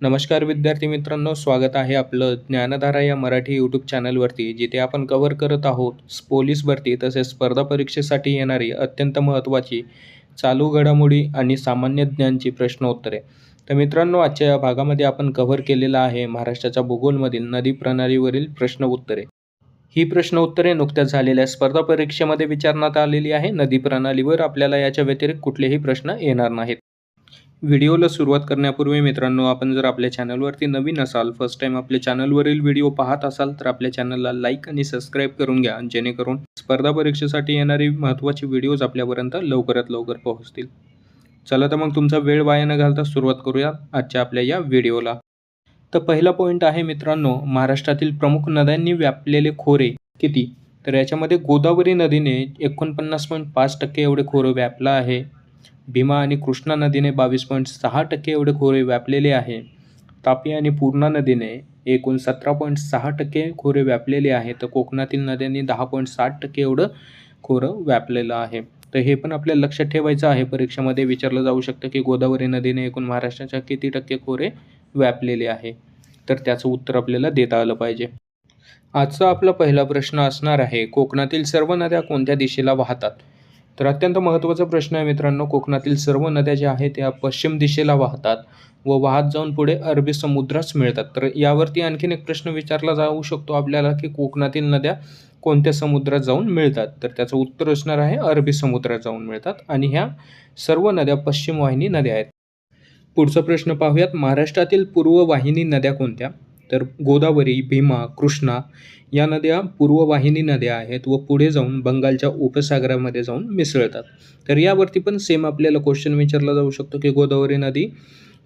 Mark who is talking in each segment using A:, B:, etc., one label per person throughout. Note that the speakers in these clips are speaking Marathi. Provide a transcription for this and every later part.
A: नमस्कार विद्यार्थी मित्रांनो स्वागत आहे आपलं ज्ञानधारा या मराठी यूट्यूब चॅनलवरती जिथे आपण कव्हर करत आहोत पोलीस भरती तसेच स्पर्धा परीक्षेसाठी येणारी अत्यंत महत्त्वाची चालू घडामोडी आणि सामान्य ज्ञानची प्रश्नोत्तरे. तर मित्रांनो आजच्या या भागामध्ये आपण कव्हर केलेलं आहे महाराष्ट्राच्या भूगोलमधील नदी प्रणालीवरील प्रश्न उत्तरे ही प्रश्न उत्तरे नुकत्याच झालेल्या स्पर्धा परीक्षेमध्ये विचारण्यात आलेली आहे. नदी प्रणालीवर आपल्याला याच्या व्यतिरिक्त कुठलेही प्रश्न येणार नाहीत. व्हिडिओला सुरुवात करण्यापूर्वी मित्रांनो आपण जर आपल्या चॅनलवरती नवीन असाल फर्स्ट टाईम आपल्या चॅनलवरील व्हिडिओ पाहत असाल तर आपल्या चॅनलला लाईक आणि सबस्क्राईब करून घ्या जेणेकरून स्पर्धा परीक्षेसाठी येणारी महत्त्वाची व्हिडिओज आपल्यापर्यंत लवकरात लवकर पोहोचतील. चला तर मग तुमचा वेळ वाया न घालता सुरुवात करूया आजच्या आपल्या या व्हिडिओला. तर पहिला पॉईंट आहे मित्रांनो महाराष्ट्रातील प्रमुख नद्यांनी व्यापलेले खोरे किती? तर याच्यामध्ये गोदावरी नदीने एकोणपन्नास पॉईंट पाच टक्के एवढे खोरे व्यापलं आहे. भीमा आणि कृष्णा नदीने बावीस पॉईंट सहा टक्के एवढे खोरे व्यापलेले आहे. तापी आणि पूर्णा नदीने एकूण सतरा पॉईंट सहा टक्के खोरे व्यापलेले आहे. तर कोकणातील नद्यांनी दहा पॉईंट साठ टक्के एवढं खोरं व्यापलेलं आहे. तर हे पण आपल्याला लक्षात ठेवायचं आहे. परीक्षेमध्ये विचारलं जाऊ शकतं की गोदावरी नदीने एकूण महाराष्ट्राच्या किती टक्के खोरे व्यापलेले आहे? तर त्याचं उत्तर आपल्याला देता आलं पाहिजे. आजचा आपला पहिला प्रश्न असणार आहे कोकणातील सर्व नद्या कोणत्या दिशेला वाहतात? तर अत्यंत महत्त्वाचा प्रश्न आहे मित्रांनो कोकणातील सर्व नद्या ज्या आहेत त्या पश्चिम दिशेला वाहतात व वाहत जाऊन पुढे अरबी समुद्रास मिळतात. तर यावरती आणखीन एक प्रश्न विचारला जाऊ शकतो आपल्याला की कोकणातील नद्या कोणत्या समुद्रात जाऊन मिळतात? तर त्याचं उत्तर असणार आहे अरबी समुद्रात जाऊन मिळतात. आणि ह्या सर्व नद्या पश्चिम वाहिनी नद्या आहेत. पुढचा प्रश्न पाहूयात महाराष्ट्रातील पूर्व वाहिनी नद्या कोणत्या? तर गोदावरी भीमा कृष्णा या नद्या पूर्ववाहिनी नद्या आहेत व पुढे जाऊन बंगालच्या उपसागरामध्ये जाऊन मिसळतात. तर यावरती पण सेम आपल्याला क्वेश्चन विचारला जाऊ शकतो की गोदावरी नदी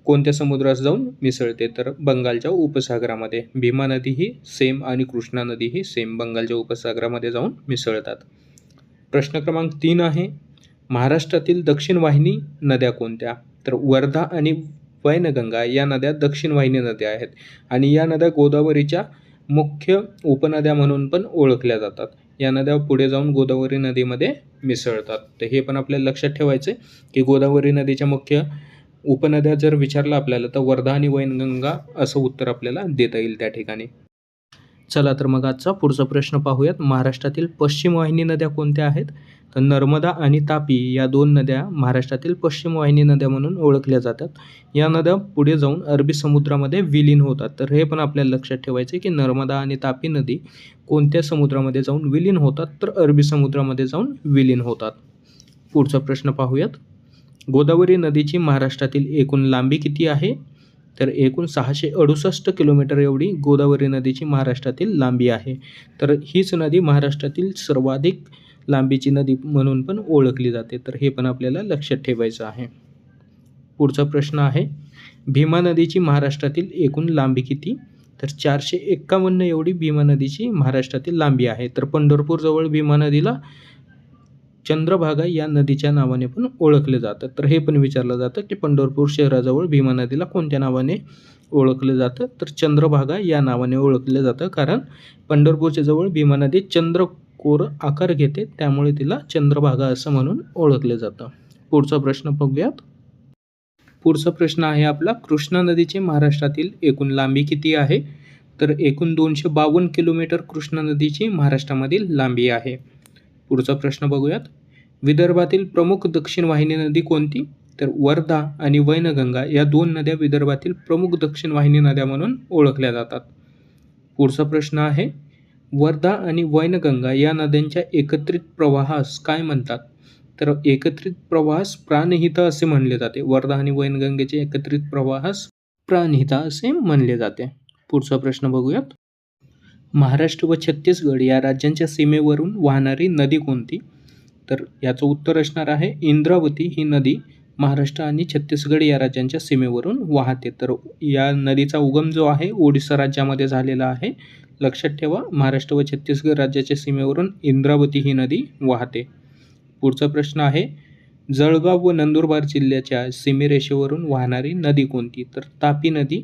A: कोणत्या समुद्रात जाऊन मिसळते? तर बंगालच्या उपसागरामध्ये. भीमा नदी ही सेम आणि कृष्णा नदी ही सेम बंगालच्या उपसागरामध्ये जाऊन मिसळतात. प्रश्न क्रमांक तीन आहे महाराष्ट्रातील दक्षिण वाहिनी नद्या कोणत्या? तर वर्धा आणि वैनगंगा या नद्या दक्षिण वाहिनी नद्या आहेत. आणि या नद्या गोदावरीच्या मुख्य उपनद्या म्हणून पण ओळखल्या जातात. या नद्या पुढे जाऊन गोदावरी नदीमध्ये मिसळतात. तर हे पण आपल्याला लक्षात ठेवायचं आहे की गोदावरी नदीच्या मुख्य उपनद्या जर विचारलं आपल्याला तर वर्धा आणि वैनगंगा असं उत्तर आपल्याला देता येईल त्या ठिकाणी. चला तर मग आजचा पुढचा प्रश्न पाहूयात. महाराष्ट्रातील पश्चिम वाहिनी नद्या कोणत्या आहेत? तर नर्मदा आणि तापी या दोन नद्या महाराष्ट्रातील पश्चिम वाहिनी नद्या म्हणून ओळखल्या जातात. या नद्या पुढे जाऊन अरबी समुद्रामध्ये विलीन होतात. तर हे पण आपल्याला लक्षात ठेवायचं की नर्मदा आणि तापी नदी कोणत्या समुद्रामध्ये जाऊन विलीन होतात? तर अरबी समुद्रामध्ये जाऊन विलीन होतात. पुढचा प्रश्न पाहूयात. गोदावरी नदीची महाराष्ट्रातील एकूण लांबी किती आहे? तर एकूण सहाशे अडुसष्ट किलोमीटर एवढी गोदावरी नदीची महाराष्ट्रातील लांबी आहे. तर हीच नदी महाराष्ट्रातील सर्वाधिक लांबीची नदी म्हणून पण ओळखली जाते. तर हे पण आपल्याला लक्षात ठेवायचं आहे. पुढचा प्रश्न आहे भीमा नदीची महाराष्ट्रातील एकूण लांबी किती? तर चारशे एक्कावन्न एवढी भीमा नदीची महाराष्ट्रातील लांबी आहे. तर पंढरपूरजवळ भीमा नदीला चंद्रभागा या नदीच्या नावाने पण ओळखले जातं तर हे पण विचारलं जातं की पंढरपूर शहराजवळ भीमा नदीला कोणत्या नावाने ओळखलं जातं? तर चंद्रभागा या नावाने ओळखलं जातं कारण पंढरपूरच्या जवळ भीमा नदी चंद्रकोर आकार घेते त्यामुळे तिला चंद्रभागा असं म्हणून ओळखलं जातं. पुढचा प्रश्न बघूयात. पुढचा प्रश्न आहे आपला कृष्णा नदीची महाराष्ट्रातील एकूण लांबी किती आहे? तर एकूण दोनशे बावन्न किलोमीटर कृष्णा नदीची महाराष्ट्रामधील लांबी आहे. पुढचा प्रश्न बघूयात. विदर्भातील प्रमुख दक्षिण वाहिनी नदी कोणती? तर वर्धा आणि वैनगंगा या दोन नद्या विदर्भातील प्रमुख दक्षिण वाहिनी नद्या म्हणून ओळखल्या जातात. पुढचा प्रश्न आहे वर्धा आणि वैनगंगा या नद्यांच्या एकत्रित प्रवाहास काय म्हणतात? तर एकत्रित प्रवाहास प्राणहित असे म्हणले जाते. वर्धा आणि वैनगंगेचे एकत्रित प्रवाहास प्राणहिता असे म्हणले जाते. पुढचा प्रश्न बघूयात. महाराष्ट्र व छत्तीसगड या राज्यांच्या सीमेवरून वाहणारी नदी कोणती? तर याचं उत्तर असणार आहे इंद्रावती ही नदी महाराष्ट्र आणि छत्तीसगड या राज्यांच्या सीमेवरून वाहते. तर या नदीचा उगम जो आहे ओडिसा राज्यामध्ये झालेला आहे. लक्षात ठेवा महाराष्ट्र व छत्तीसगड राज्याच्या सीमेवरून इंद्रावती ही नदी वाहते. पुढचा प्रश्न आहे जळगाव व नंदुरबार जिल्ह्याच्या सीमेरेषेवरून वाहणारी नदी कोणती? तर तापी नदी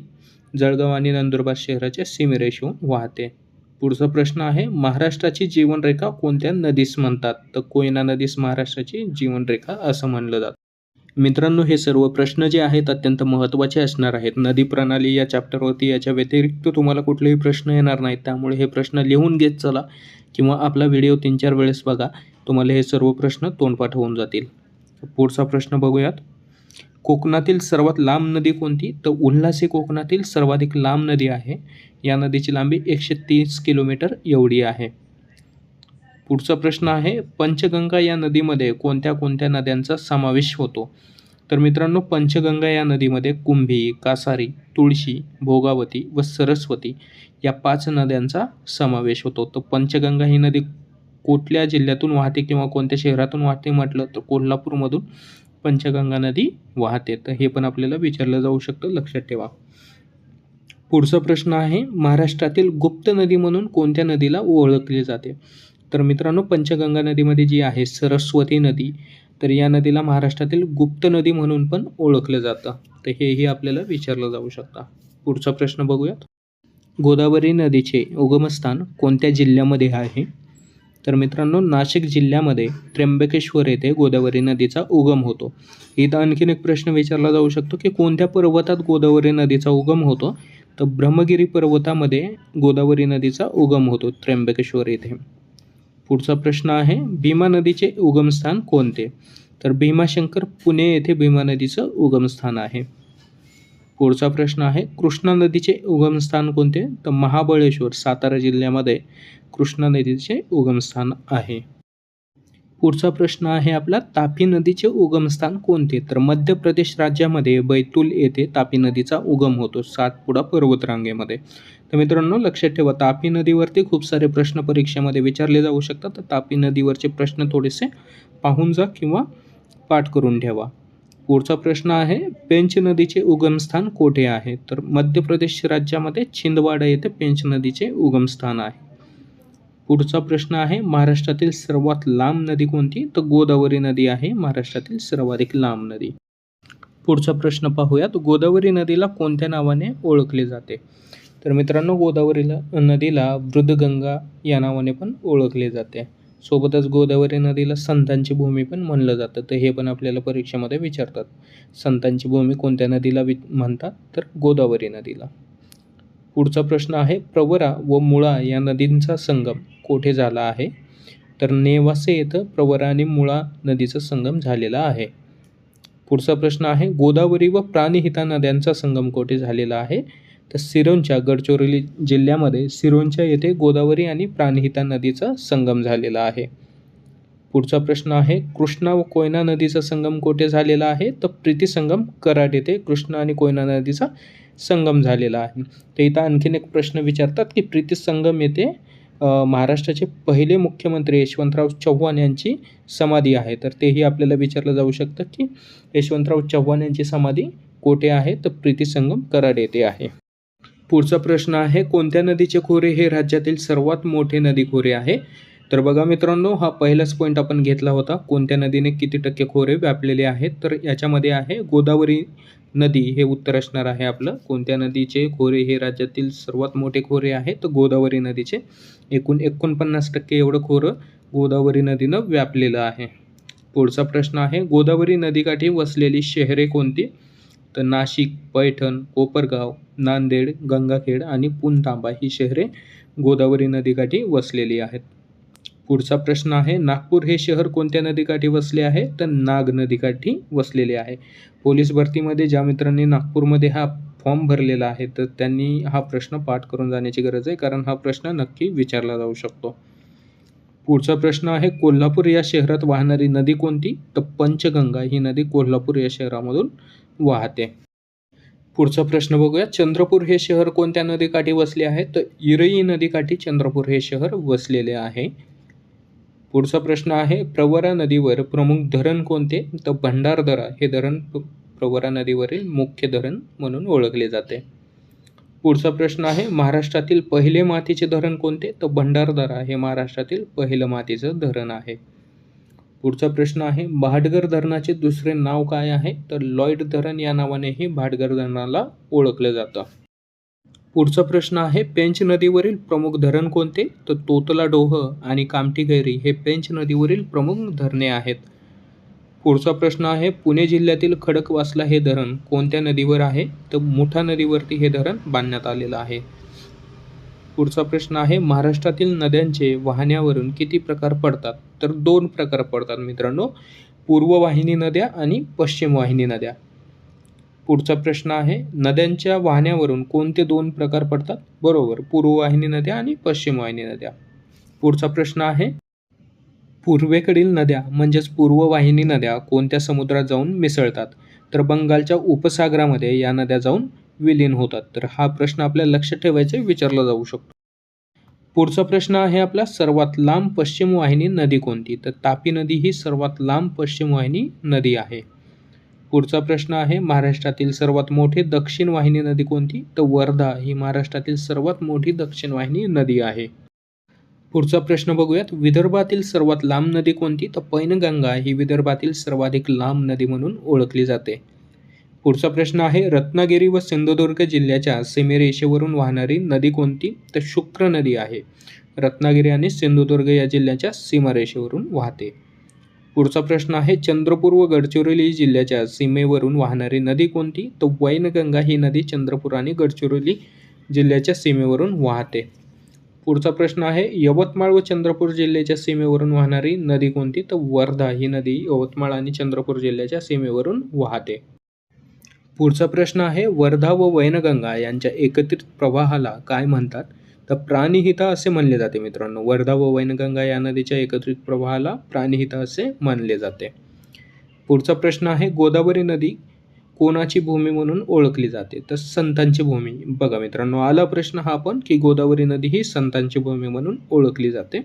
A: जळगाव आणि नंदुरबार शहराच्या सीमेरेषेवरून वाहते. पुढचा प्रश्न आहे महाराष्ट्राची जीवनरेखा कोणत्या नदीस म्हणतात? तर कोयना नदीस महाराष्ट्राची जीवनरेखा असं म्हणलं जातं. मित्रांनो हे सर्व प्रश्न जे आहेत अत्यंत महत्त्वाचे असणार आहेत. नदी प्रणाली या चॅप्टरवरती याच्या व्यतिरिक्त तुम्हाला कुठलेही प्रश्न येणार नाहीत. त्यामुळे हे प्रश्न लिहून घेत चला किंवा आपला व्हिडिओ तीन चार वेळेस बघा. तुम्हाला हे सर्व प्रश्न तोंडपाठ होऊन जातील. पुढचा प्रश्न बघूयात. कोकणातील सर्वात लांब नदी कोणती? तर उल्हास ही कोकणातील सर्वाधिक लांब नदी आहे. या नदीची लांबी एकशे तीस किलोमीटर एवढी आहे. पुढचा प्रश्न आहे पंचगंगा या नदीमध्ये कोणत्या कोणत्या नद्यांचा समावेश होतो? तर मित्रांनो पंचगंगा या नदीमध्ये कुंभी कासारी तुळशी भोगावती व सरस्वती या पाच नद्यांचा समावेश होतो. तर पंचगंगा ही नदी कुठल्या जिल्ह्यातून वाहते किंवा कोणत्या शहरातून वाहते म्हटलं तर कोल्हापूरमधून पंचगंगा नदी वाहते तर हे पण आपल्याला विचारलं जाऊ शकतं. लक्षात ठेवा. पुढचा प्रश्न आहे महाराष्ट्रातील गुप्त नदी म्हणून कोणत्या नदीला ओळखली जाते? तर मित्रांनो पंचगंगा नदीमध्ये जी आहे सरस्वती नदी तर या नदीला महाराष्ट्रातील गुप्त नदी म्हणून पण ओळखलं जातं. तर हेही आपल्याला विचारलं जाऊ शकतं. पुढचा प्रश्न बघूयात. गोदावरी नदीचे उगमस्थान कोणत्या जिल्ह्यामध्ये आहे? तर मित्रांनो नाशिक जिल्ह्यामध्ये त्र्यंबकेश्वर येथे गोदावरी नदीचा उगम होतो. इथं आणखीन एक प्रश्न विचारला जाऊ शकतो की कोणत्या पर्वतात गोदावरी नदीचा उगम होतो? तर ब्रह्मगिरी पर्वतामध्ये गोदावरी नदीचा उगम होतो त्र्यंबकेश्वर येथे. पुढचा प्रश्न आहे भीमा नदीचे उगमस्थान कोणते? तर भीमाशंकर पुणे येथे भीमा नदीचं उगमस्थान आहे. पुढचा प्रश्न आहे. कृष्णा नदीचे उगमस्थान कोणते? तर महाबळेश्वर सातारा जिल्ह्यामध्ये कृष्णा नदीचे उगमस्थान आहे. पुढचा प्रश्न आहे आपला तापी नदीचे उगमस्थान कोणते? तर मध्य प्रदेश राज्यामध्ये बैतूल येथे तापी नदीचा उगम होतो सातपुडा पर्वतरांगेमध्ये. तर मित्रांनो लक्षात ठेवा तापी नदीवरती खूप सारे प्रश्न परीक्षेमध्ये विचारले जाऊ शकतात. तर तापी नदीवरचे प्रश्न थोडेसे पाहून जा किंवा पाठ करून ठेवा. पुढचा प्रश्न आहे पेंच नदीचे उगमस्थान कोठे आहे? तर मध्य प्रदेश राज्यामध्ये छिंदवाडा येथे पेंच नदीचे उगमस्थान आहे. पुढचा प्रश्न आहे महाराष्ट्रातील सर्वात लांब नदी कोणती? तर गोदावरी नदी आहे महाराष्ट्रातील सर्वाधिक लांब नदी. पुढचा प्रश्न पाहूयात गोदावरी नदीला कोणत्या नावाने ओळखले जाते? तर मित्रांनो गोदावरीला नदीला वृद्धगंगा या नावाने पण ओळखले जाते. सोबतच गोदावरी नदीला संतांची भूमी पण म्हणलं जातं. तर हे पण आपल्याला परीक्षेमध्ये विचारतात. संतांची भूमी कोणत्या नदीला वि म्हणतात? तर गोदावरी नदीला. पुढचा प्रश्न आहे प्रवरा व मुळा या नदींचा संगम कोठे झाला आहे? तर नेवासे येथं प्रवरा आणि मुळा नदीचा संगम झालेला आहे. पुढचा प्रश्न आहे गोदावरी व प्राणिहिता नद्यांचा संगम कोठे झालेला आहे? तर सिरोंच्या गडचिरोली जिल्ह्यामध्ये सिरोंच्या येथे गोदावरी आणि प्राणहिता नदीचा संगम झालेला आहे. पुढचा प्रश्न आहे कृष्णा व कोयना नदीचा संगम कोठे झालेला आहे? तर प्रीती संगम कराड येथे कृष्णा आणि कोयना नदीचा संगम झालेला आहे. तर इथं आणखीन एक प्रश्न विचारतात की प्रीती संगम येथे महाराष्ट्राचे पहिले मुख्यमंत्री यशवंतराव चव्हाण यांची समाधी आहे. तर तेही आपल्याला विचारलं जाऊ शकतं की यशवंतराव चव्हाण यांची समाधी कोठे आहे? तर प्रीती संगम कराड येथे आहे. पुढचा प्रश्न आहे कोणत्या नदीचे खोरे हे राज्यातील सर्वात मोठे नदी खोरे आहे? तर बघा मित्रांनो हा पहिलाच पॉईंट आपण घेतला होता. कोणत्या नदीने किती टक्के खोरे व्यापलेले आहेत? तर याच्यामध्ये आहे गोदावरी नदी हे उत्तर असणार आहे आपलं. कोणत्या नदीचे खोरे हे राज्यातील सर्वात मोठे खोरे आहे? तर गोदावरी नदीचे. एकूण एकोणपन्नास टक्के एवढं खोरं गोदावरी नदीनं व्यापलेलं आहे. पुढचा प्रश्न आहे गोदावरी नदीकाठी वसलेली शहरे कोणती? तर नाशिक पैठण कोपरगाव नांदेड गंगाखेड आणि पुणतांबा ही शहरे गोदावरी नदीकाठी वसलेली आहेत. पुढचा प्रश्न आहे नागपूर हे शहर कोणत्या नदीकाठी वसले आहे? तर नाग नदीकाठी वसलेले आहे. पोलीस भरतीमध्ये ज्या मित्रांनी नागपूरमध्ये हा फॉर्म भरलेला आहे तर त्यांनी हा प्रश्न पाठ करून जाण्याची गरज आहे कारण हा प्रश्न नक्की विचारला जाऊ शकतो. पुढचा प्रश्न आहे कोल्हापूर या शहरात वाहणारी नदी कोणती? तर पंचगंगा ही नदी कोल्हापूर या शहरामधून वाहते. पुढचा प्रश्न बघूया. चंद्रपूर हे शहर कोणत्या नदीकाठी वसले आहे? तर इरई नदीकाठी चंद्रपूर हे शहर वसलेले आहे. पुढचा प्रश्न आहे प्रवरा नदीवर प्रमुख धरण कोणते? तर भंडारदरा हे धरण प्रवरा नदीवरील मुख्य धरण म्हणून ओळखले जाते. पुढचा प्रश्न आहे महाराष्ट्रातील पहिले मातीचे धरण कोणते? तर भंडारदरा हे महाराष्ट्रातील पहिलं मातीचं धरण आहे. पुढचा प्रश्न आहे भाटघर धरणाचे दुसरे नाव काय आहे? तर लॉईड धरण या नावानेही भाटघर धरणाला ओळखलं जातं. पुढचा प्रश्न आहे पेंच नदीवरील प्रमुख धरण कोणते? तर तोतला डोह आणि कामठी गैरी हे पेंच नदीवरील प्रमुख धरणे आहेत. पुढचा प्रश्न आहे पुणे जिल्ह्यातील खडकवासला हे धरण कोणत्या नदीवर आहे? तर मुठा नदीवरती हे धरण बांधण्यात आलेलं आहे. पुढचा प्रश्न आहे महाराष्ट्रातील नद्यांचे वाहण्यावरून किती प्रकार पडतात? तर दोन प्रकार पडतात मित्रांनो. पूर्ववाहिनी नद्या आणि पश्चिम वाहिनी नद्या. पुढचा प्रश्न आहे नद्यांच्या वाहण्यावरून कोणते दोन प्रकार पडतात? बरोबर पूर्ववाहिनी नद्या आणि पश्चिम वाहिनी नद्या. पुढचा प्रश्न आहे पूर्वेकडील नद्या म्हणजेच पूर्ववाहिनी नद्या कोणत्या समुद्रात जाऊन मिसळतात? तर बंगालच्या उपसागरामध्ये या नद्या जाऊन विलीन होतात. तर हा प्रश्न आपल्याला लक्षात ठेवायचा विचारला जाऊ शकतो. पुढचा प्रश्न आहे आपला सर्वात लांब पश्चिम वाहिनी नदी कोणती? तर तापी नदी ही सर्वात लांब पश्चिम वाहिनी नदी आहे. पुढचा प्रश्न आहे महाराष्ट्रातील सर्वात मोठी दक्षिण वाहिनी नदी कोणती? तर वर्धा ही महाराष्ट्रातील सर्वात मोठी दक्षिण वाहिनी नदी आहे. पुढचा प्रश्न बघूयात विदर्भातील सर्वात लांब नदी कोणती? तर पैनगंगा ही विदर्भातील सर्वाधिक लांब नदी म्हणून ओळखली जाते. पुढचा प्रश्न आहे रत्नागिरी व सिंधुदुर्ग जिल्ह्याच्या सीमेरेषेवरून वाहणारी नदी कोणती? तर शुक्र नदी आहे. रत्नागिरी आणि सिंधुदुर्ग या जिल्ह्याच्या सीमारेषेवरून वाहते. पुढचा प्रश्न आहे चंद्रपूर व गडचिरोली जिल्ह्याच्या सीमेवरून वाहणारी नदी कोणती? तर वैनगंगा ही नदी चंद्रपूर आणि गडचिरोली जिल्ह्याच्या सीमेवरून वाहते. पुढचा प्रश्न आहे यवतमाळ व चंद्रपूर जिल्ह्याच्या सीमेवरून वाहणारी नदी कोणती? तर वर्धा ही नदी यवतमाळ आणि चंद्रपूर जिल्ह्याच्या सीमेवरून वाहते. पुढचा प्रश्न आहे वर्धा व वैनगंगा यांच्या एकत्रित प्रवाहाला काय म्हणतात? तर प्राणिहिता असे म्हणले जाते मित्रांनो. वर्धा व वैनगंगा या नदीच्या एकत्रित प्रवाहाला प्राणिहिता असे मानले जाते. पुढचा प्रश्न आहे गोदावरी नदी कोणाची भूमी म्हणून ओळखली जाते? तर संतांची भूमी. बघा मित्रांनो आला प्रश्न हा पण की गोदावरी नदी ही संतांची भूमी म्हणून ओळखली जाते.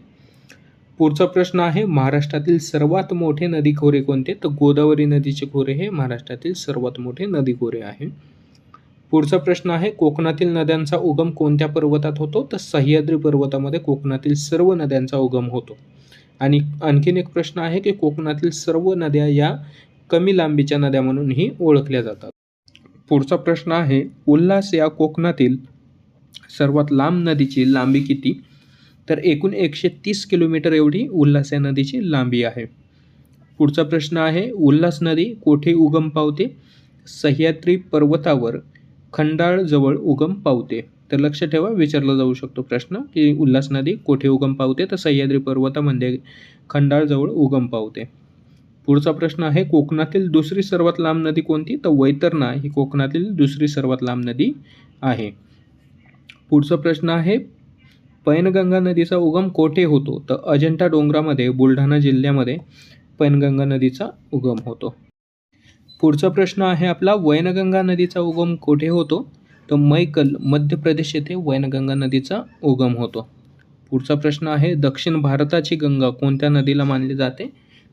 A: पुढचा प्रश्न आहे महाराष्ट्रातील सर्वात मोठे नदी खोरे कोणते? तर गोदावरी नदीचे खोरे हे महाराष्ट्रातील सर्वात मोठे नदी खोरे आहे. पुढचा प्रश्न आहे कोकणातील नद्यांचा उगम कोणत्या पर्वतात होतो? तर सह्याद्री पर्वतामध्ये कोकणातील सर्व नद्यांचा उगम होतो. आणि आणखीन एक प्रश्न आहे की कोकणातील सर्व नद्या या कमी लांबीच्या नद्या म्हणूनही ओळखल्या जातात. पुढचा प्रश्न आहे उल्हास या कोकणातील सर्वात लांब नदीची लांबी किती? तर एकूण एकशे तीस किलोमीटर एवढी उल्हास या नदीची लांबी आहे. पुढचा प्रश्न आहे उल्हास नदी कोठे उगम पावते? सह्याद्री पर्वतावर खंडाळजवळ उगम पावते. तर लक्ष ठेवा विचारला जाऊ शकतो प्रश्न की उल्हास नदी कोठे उगम पावते? तर सह्याद्री पर्वतामध्ये खंडाळजवळ उगम पावते. पुढचा प्रश्न आहे कोकणातील दुसरी सर्वात लांब नदी कोणती? तर वैतरणा ही कोकणातील दुसरी सर्वात लांब नदी आहे. पुढचा प्रश्न आहे पैनगंगा नदीचा उगम कोठे होतो? तर अजंठा डोंगरामध्ये बुलढाणा जिल्ह्यामध्ये पैनगंगा नदीचा उगम होतो. पुढचा प्रश्न आहे आपला वैनगंगा नदीचा उगम कोठे होतो? तर मैकल मध्य प्रदेश येथे वैनगंगा नदीचा उगम होतो. पुढचा प्रश्न आहे दक्षिण भारताची गंगा कोणत्या नदीला मानली जाते?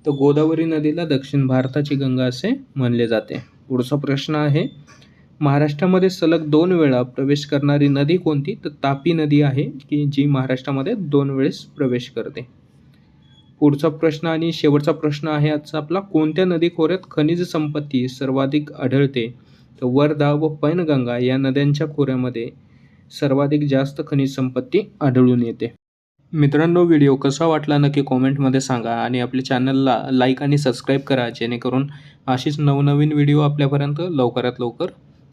A: तर गोदावरी नदीला दक्षिण भारताची गंगा असे मानले जाते. पुढचा प्रश्न आहे महाराष्ट्रामध्ये सलग दोन वेळा प्रवेश करणारी नदी कोणती? तर तापी नदी आहे की जी महाराष्ट्रामध्ये दोन वेळेस प्रवेश करते. पुढचा प्रश्न आणि शेवटचा प्रश्न आहे आजचा आपला. कोणत्या नदी खोऱ्यात खनिज संपत्ती सर्वाधिक आढळते? तर वर्धा व पैनगंगा या नद्यांच्या खोऱ्यामध्ये सर्वाधिक जास्त खनिज संपत्ती आढळून येते. मित्रांनो व्हिडिओ कसा वाटला नक्की कॉमेंटमध्ये सांगा आणि आपल्या चॅनलला लाईक आणि सबस्क्राईब करा जेणेकरून अशीच नवनवीन व्हिडिओ आपल्यापर्यंत लवकरात लवकर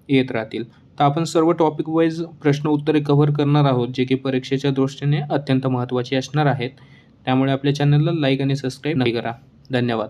A: येत राहतील. तर आपण सर्व टॉपिक वाईज प्रश्न उत्तरे कव्हर करणार आहोत जे की परीक्षेच्या दृष्टीने अत्यंत महत्त्वाचे असणार आहेत. त्यामुळे आपल्या चॅनलला लाईक आणि सबस्क्राईब नाही करा. धन्यवाद.